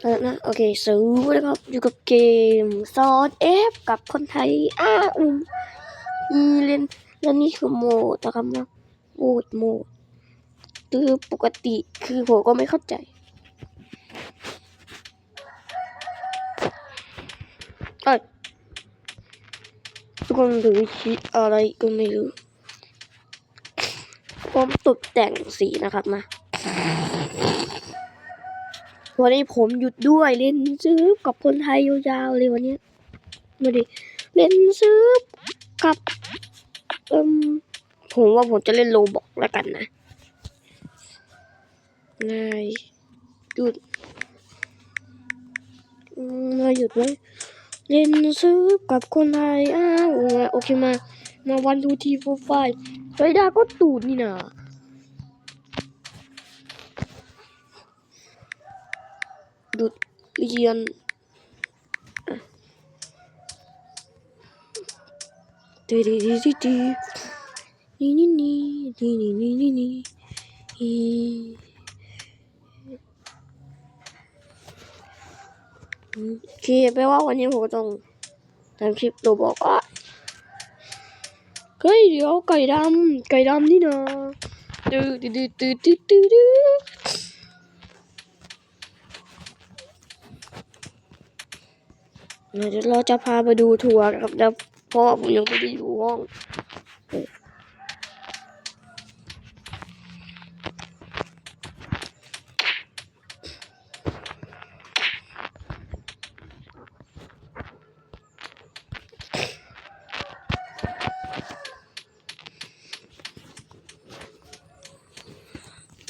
เอาละนะโอเคสวัสดีครับอยู่กับเกมซอสเอฟกับคนไทยอ้าอืมอีเล่นแล้วนี่คือโหมดนะครับนะโหมดโหมดคือปกติคือผมก็ไม่เข้าใจเอ้ยทุกคนถือชีอะไรก็ไม่รู้ผมตกแต่งสีนะครับนะ วันนี้ผมหยุดด้วยเล่นซื้อกับคนไทยยาวๆเลยวันนี้มาดิเล่นซื้อกับเอืมผมว่าผมจะเล่นโลบอกแล้วกันนะนายหยุดมาหยุดไว้เล่นซื้อกับคนไทยอ้าวโอเคมา มาวันดูทีโฟไฟล์ไรดาก็ตูดนี่นะ หยุดเรียน ดีดีดีดีดีนี่นี่นี่ดีนี่นี่นี่นี่โอเคแปลว่าวันนี้ผมต้องทำคลิปตัวบอกว่าเฮ้ยเดี๋ยวไก่ดำไก่ดำนี่นะตื้อตื้อตื้อตื้อตื้อ เดี๋ยวเราจะพาไปดูทัวร์ครับแล้วเพราะว่าผมยังไม่ได้อยู่ห้องเออ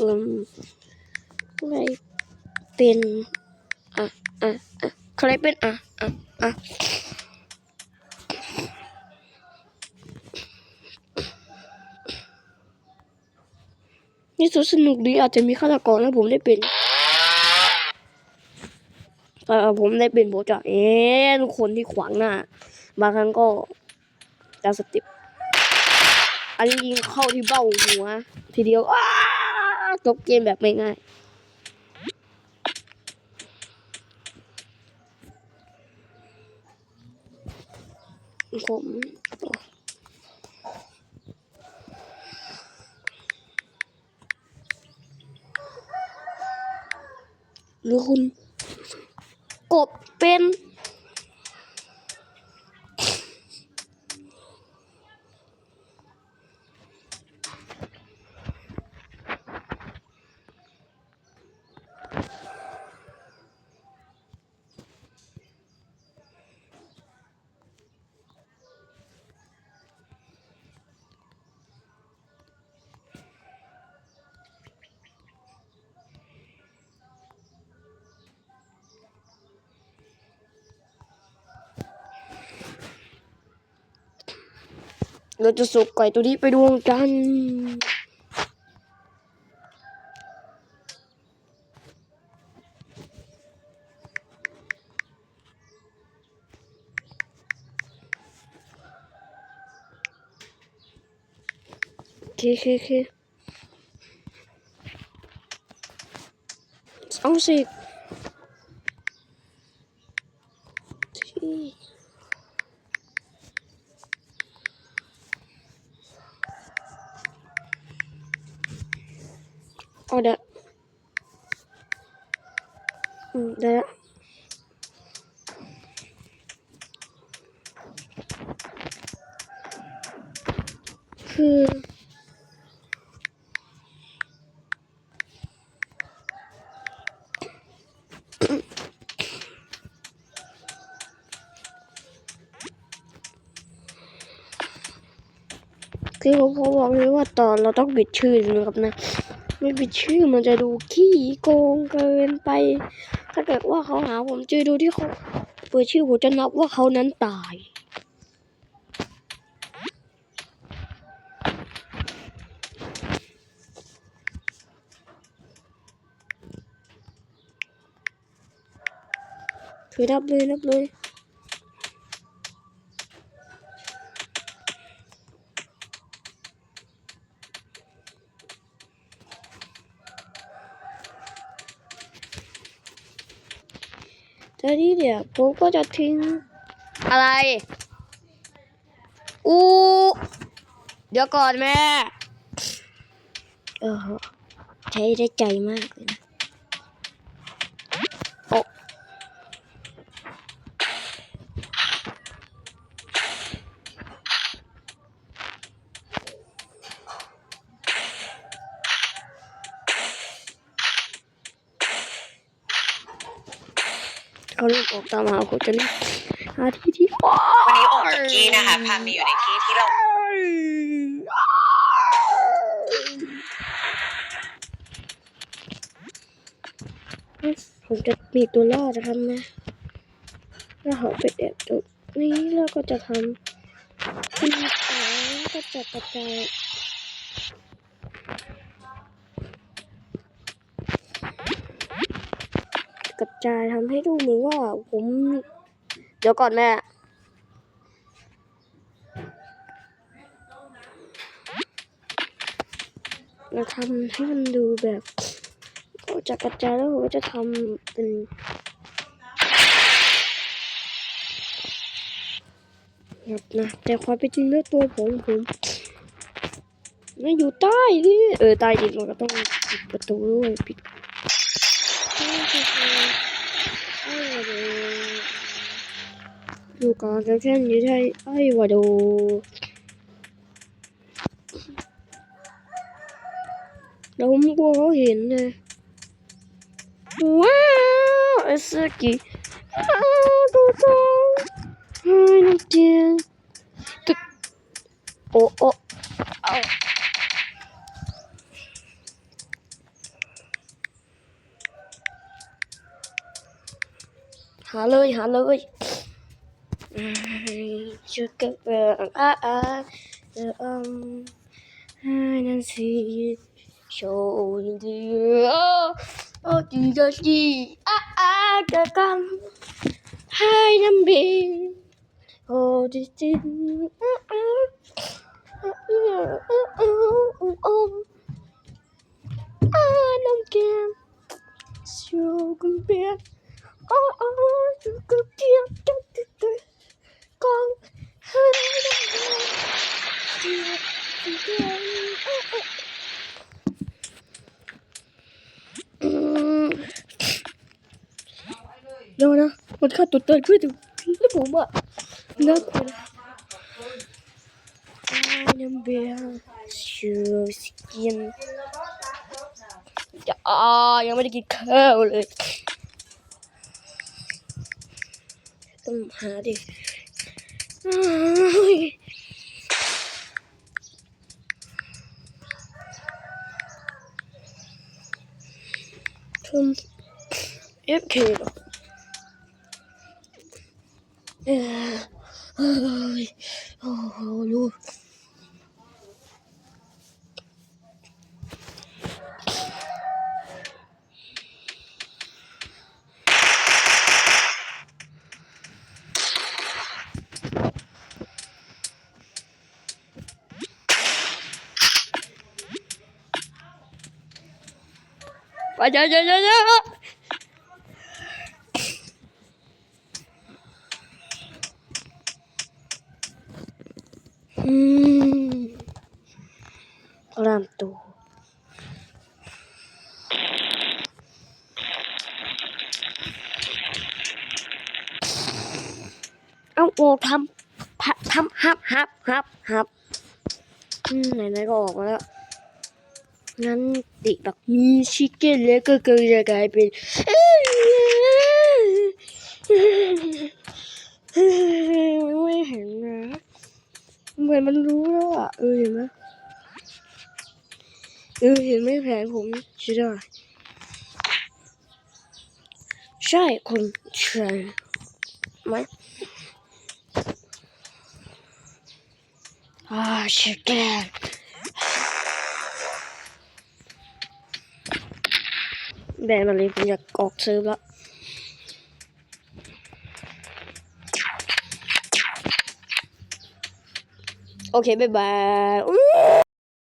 อืมอะไรเป็นอะอะอะใครเป็นอะ อะอะนี่สุดสนุกดีอาจจะมีฆาตกรแล้วผมได้เป็นเออผมได้เป็นโบจ่าเอ๊ะทุกคนที่ขวางหน้า บางครั้งก็จะสติปอันนี้ยิงเข้าที่เบ้าหัว ทีเดียวอ้าจบเกมแบบไม่ง่าย ผมหรือคุณ กบเป็น เราจะสุกไก่ตัวนี้ไปดวงกันเคโอเคโอเคเอาสิที่ เอาเด้ออืมได้ละคือคือผมพอบอกเลยว่าตอนเราต้องบิดชื่อนะครับนะ ไม่ปิดชื่อมันจะดูขี้โกงเกินไป ถ้าเกิดว่าเขาหาผมเจอดูที่เขาเปิดชื่อผมจะนับว่าเขานั้นตาย คือนับเลยนับเลย ตอนนี้เนี่ยผมก็จะทิ้งอะไร อู้ เดี๋ยวก่อนแม่ เออใช้ได้ใจมากเลยนะ เขาเริ่มออกตามหาผมจะรีบหาที่ที่วันนี้โอกับกี้นะคะพามาอยู่ในที่ที่เราผมจะมีตัวรอดนะครับนะแล้วเขาไปแอบตรงนี้แล้วก็จะทำเป็นของก็จะกระจาย กระจายทำให้ดูเหมือนว่าผม เดี๋ยวก่อนแม่เราทำให้มันดูแบบก็จะกระจายแล้วผมก็จะทำเป็นแบบนะแต่ความเป็นจริงแล้วตัวผมผมไม่อยู่ใต้ดิเออใต้ดินเราก็ต้องปิดประตูด้วยปิด ดูก่อนจะแค่นี้ใช่ไอ้วดูแล้วผมกลัวเขาเห็นเลยว้าวไอ้สกีอ้าว You can burn I um and see show in the oh oh you can see I I come hai năm biển hồ đi tin ôm anh ông kia siêu cũng biết. Oh oh you could เดี๋ยวนะมันฆ่าตัวตายขึ้นแล้วผมอะน่ากลัวนะน้ำเบียชูสกินจะอ่ายังไม่ได้กินข้าวเลย ต้องหาดิอ้ายทำเอฟเคหรอเออเฮ้ย โอ้โหลูกไปเดี๋ยวเดี๋ยวเดี๋ยวเดี๋ยวอืมลำตัวเอา โอ้ทำพะทำฮับฮับฮับฮับอืมไหนๆก็ออกมาแล้วงั้นติแบบมีชิคเก้นแล้วก็เกิดจะกลายเป็นไม่เห็นนะเหมือนมันรู้แล้วอะเออเห็นไหมเออเห็นไหมแผนผมใช่ได้ใช่คนใช่ไหม อ่าชิคเก้นแบนมาเลยผมอยากออกซิร์ฟแล้วโอเค บ๊ายบาย